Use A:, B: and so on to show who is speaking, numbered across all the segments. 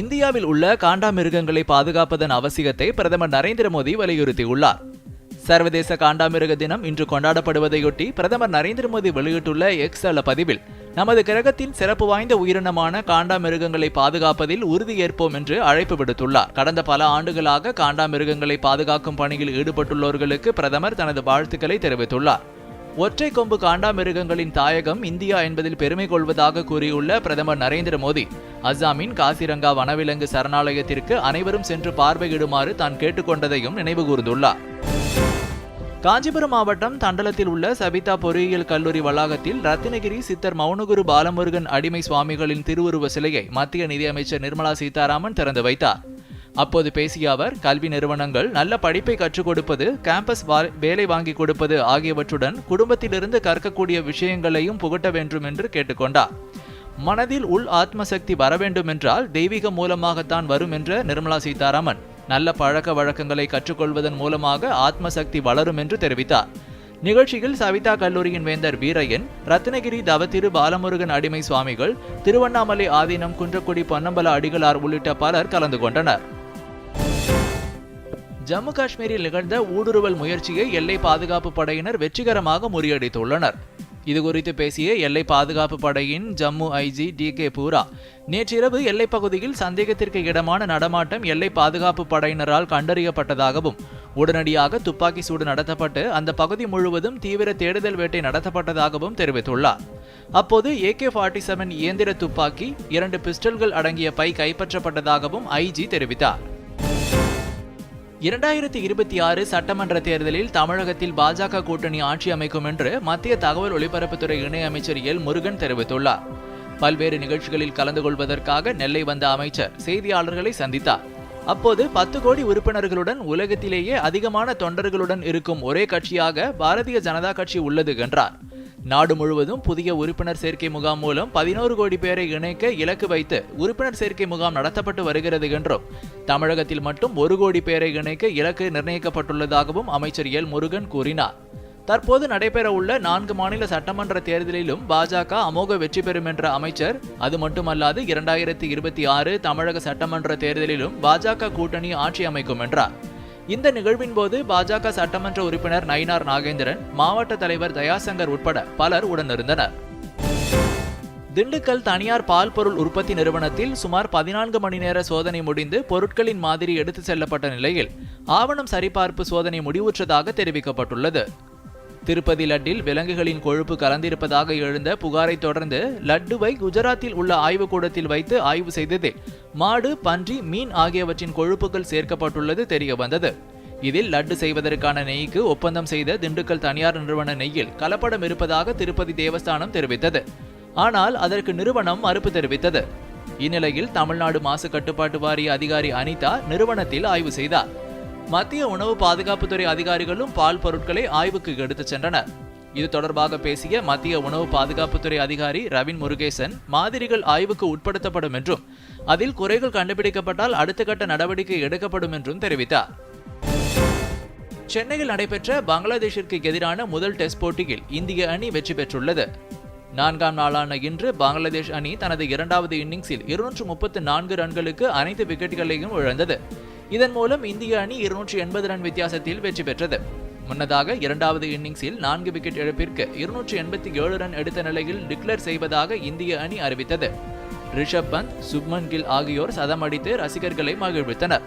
A: இந்தியாவில் உள்ள காண்டாமிருகங்களை பாதுகாப்பதன் அவசியத்தை பிரதமர் நரேந்திர மோடி வலியுறுத்தியுள்ளார் சர்வதேச காண்டாமிருக தினம் இன்று கொண்டாடப்படுவதையொட்டி பிரதமர் நரேந்திர மோடி வெளியிட்டுள்ள எக்ஸ் அல்ல பதிவில் நமது கிரகத்தின் சிறப்பு வாய்ந்த உயிரினமான காண்டாமிருகங்களை பாதுகாப்பதில் உறுதியேற்போம் என்று அழைப்பு விடுத்துள்ளார் கடந்த பல ஆண்டுகளாக காண்டாமிருகங்களை பாதுகாக்கும் பணியில் ஈடுபட்டுள்ளவர்களுக்கு பிரதமர் தனது வாழ்த்துக்களை தெரிவித்துள்ளார் ஒற்றை கொம்பு காண்டாமிருகங்களின் தாயகம் இந்தியா என்பதில் பெருமை கொள்வதாக கூறியுள்ள பிரதமர் நரேந்திர மோடி அசாமின் காசிரங்கா வனவிலங்கு சரணாலயத்திற்கு அனைவரும் சென்று பார்வையிடுமாறு தான் கேட்டுக்கொண்டதையும் நினைவு கூர்ந்துள்ளார் காஞ்சிபுரம் மாவட்டம் தண்டலத்தில் உள்ள சபிதா பொறியியல் கல்லூரி வளாகத்தில் ரத்தினகிரி சித்தர் மௌனகுரு பாலமுருகன் அடிமை சுவாமிகளின் திருவுருவ சிலையை மத்திய நிதியமைச்சர் நிர்மலா சீதாராமன் திறந்து வைத்தார் அப்போது பேசிய அவர் கல்வி நிறுவனங்கள் நல்ல படிப்பை கற்றுக் கொடுப்பது கேம்பஸ் வேலை வாங்கி கொடுப்பது ஆகியவற்றுடன் குடும்பத்திலிருந்து கற்கக்கூடிய விஷயங்களையும் புகட்ட வேண்டும் என்று கேட்டுக்கொண்டார் மனதில் உள் ஆத்மசக்தி வர வேண்டும் என்றால் தெய்வீகம் மூலமாகத்தான் வரும் என்ற நிர்மலா சீதாராமன் நல்ல பழக்க வழக்கங்களை கற்றுக்கொள்வதன் மூலமாக ஆத்மசக்தி வளரும் என்று தெரிவித்தார் நிகழ்ச்சியில் சவிதா கல்லூரியின் வேந்தர் வீரையன் ரத்னகிரி தவத்திரு பாலமுருகன் அடிமை சுவாமிகள் திருவண்ணாமலை ஆதீனம் குன்றக்குடி பொன்னம்பல அடிகளார் உள்ளிட்ட பலர் கலந்து கொண்டனர் ஜம்மு காஷ்மீரில் நிகழ்ந்த ஊடுருவல் முயற்சியை எல்லை பாதுகாப்பு படையினர் வெற்றிகரமாக முறியடித்துள்ளனர் இது குறித்து பேசிய எல்லை பாதுகாப்பு படையின் ஜம்மு ஐஜி டி கே பூரா நேற்றிரவு எல்லைப் பகுதியில் சந்தேகத்திற்கு இடமான நடமாட்டம் எல்லை பாதுகாப்பு படையினரால் கண்டறியப்பட்டதாகவும் உடனடியாக துப்பாக்கி சூடு நடத்தப்பட்டு அந்த பகுதி முழுவதும் தீவிர தேடுதல் வேட்டை நடத்தப்பட்டதாகவும் தெரிவித்துள்ளார் அப்போது ஏகே ஃபார்ட்டி செவன் இயந்திர துப்பாக்கி இரண்டு பிஸ்டல்கள் அடங்கிய பை கைப்பற்றப்பட்டதாகவும் ஐஜி தெரிவித்தார் இரண்டாயிரத்தி இருபத்தி ஆறு சட்டமன்ற தேர்தலில் தமிழகத்தில் பாஜக கூட்டணி ஆட்சி அமைக்கும் என்று மத்திய தகவல் ஒலிபரப்புத்துறை இணையமைச்சர் எல் முருகன் தெரிவித்துள்ளார் பல்வேறு நிகழ்ச்சிகளில் கலந்து கொள்வதற்காக நெல்லை வந்த அமைச்சர் செய்தியாளர்களை சந்தித்தார் அப்போது பத்து கோடி உறுப்பினர்களுடன் உலகத்திலேயே அதிகமான தொண்டர்களுடன் இருக்கும் ஒரே கட்சியாக பாரதிய ஜனதா கட்சி உள்ளது என்றார் நாடு முழுவதும் புதிய உறுப்பினர் சேர்க்கை முகாம் மூலம் பதினோரு கோடி பேரை இணைக்க இலக்கு வைத்து உறுப்பினர் சேர்க்கை முகாம் நடத்தப்பட்டு வருகிறது என்றும் தமிழகத்தில் மட்டும் ஒரு கோடி பேரை இணைக்க இலக்கு நிர்ணயிக்கப்பட்டுள்ளதாகவும் அமைச்சர் எல் முருகன் கூறினார் தற்போது நடைபெறவுள்ள நான்கு மாநில சட்டமன்ற தேர்தலிலும் பாஜக அமோக வெற்றி பெறும் என்ற அமைச்சர் அது மட்டுமல்லாது இரண்டாயிரத்தி இருபத்தி ஆறு தமிழக சட்டமன்ற தேர்தலிலும் பாஜக கூட்டணி ஆட்சி அமைக்கும் என்றார் இந்த நிகழ்வின் போது பாஜக சட்டமன்ற உறுப்பினர் நயினார் நாகேந்திரன் மாவட்ட தலைவர் தயாசங்கர் உட்பட பலர் உடனிருந்தனர் திண்டுக்கல் தனியார் பால் பொருள் உற்பத்தி நிறுவனத்தில் சுமார் பதினான்கு மணி நேர சோதனை முடிந்து பொருட்களின் மாதிரி எடுத்து செல்லப்பட்ட நிலையில் ஆவணம் சரிபார்ப்பு சோதனை முடிவுற்றதாக தெரிவிக்கப்பட்டுள்ளது திருப்பதி லட்டில் விலங்குகளின் கொழுப்பு கலந்திருப்பதாக எழுந்த புகாரை தொடர்ந்து லட்டுவை குஜராத்தில் உள்ள ஆய்வுக்கூடத்தில் வைத்து ஆய்வு செய்தது மாடு பன்றி மீன் ஆகியவற்றின் கொழுப்புகள் சேர்க்கப்பட்டுள்ளது தெரிய வந்தது இதில் லட்டு செய்வதற்கான நெய்க்கு ஒப்பந்தம் செய்த திண்டுக்கல் தனியார் நிறுவன நெய்யில் கலப்படம் இருப்பதாக திருப்பதி தேவஸ்தானம் தெரிவித்தது ஆனால் அதற்கு நிறுவனம் மறுப்பு தெரிவித்தது இந்நிலையில் தமிழ்நாடு மாசு கட்டுப்பாட்டு வாரிய அதிகாரி அனிதா நிறுவனத்தில் ஆய்வு செய்தார் மத்திய உணவு பாதுகாப்புத்துறை அதிகாரிகளும் பால் பொருட்களை ஆய்வுக்கு எடுத்துச் சென்றனர் இது தொடர்பாக பேசிய மத்திய உணவு பாதுகாப்புத்துறை அதிகாரி ரவின் முருகேசன் மாதிரிகள் ஆய்வுக்கு உட்படுத்தப்படும் என்றும் அதில் குறைகள் கண்டுபிடிக்கப்பட்டால் அடுத்த கட்ட நடவடிக்கை எடுக்கப்படும் என்றும் தெரிவித்தார் சென்னையில் நடைபெற்ற பங்களாதேஷிற்கு எதிரான முதல் டெஸ்ட் போட்டியில் இந்திய அணி வெற்றி பெற்றுள்ளது நான்காம் நாளான இன்று பங்களாதேஷ் அணி தனது இரண்டாவது இன்னிங்ஸில் இருநூற்று முப்பத்து நான்கு ரன்களுக்கு அனைத்து விக்கெட்டுகளையும் இழந்தது இதன் மூலம் இந்திய அணி இருநூற்றி எண்பது ரன் வித்தியாசத்தில் வெற்றி பெற்றது முன்னதாக இரண்டாவது இன்னிங்ஸில் நான்கு விக்கெட் இழப்பிற்கு இருநூற்றி எண்பத்தி ஏழு ரன் எடுத்த நிலையில் டிக்ளேர் செய்வதாக இந்திய அணி அறிவித்தது ரிஷப் பந்த் சுப்மன் கில் ஆகியோர் சதம் அடித்து ரசிகர்களை மகிழ்வித்தனர்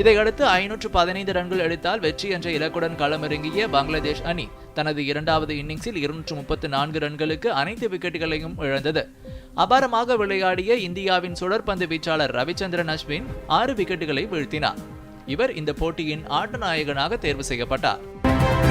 A: இதையடுத்து ஐநூற்று பதினைந்து ரன்கள் எடுத்தால் வெற்றி என்ற இலக்குடன் களமிறங்கிய பங்களாதேஷ் அணி தனது இரண்டாவது இன்னிங்ஸில் இருநூற்று முப்பத்து நான்கு ரன்களுக்கு அனைத்து விக்கெட்டுகளையும் இழந்தது அபாரமாக விளையாடிய இந்தியாவின் சுழற்பந்து வீச்சாளர் ரவிச்சந்திரன் அஸ்வின் ஆறு விக்கெட்டுகளை வீழ்த்தினார் இவர் இந்த போட்டியின் ஆட்ட நாயகனாக தேர்வு செய்யப்பட்டார்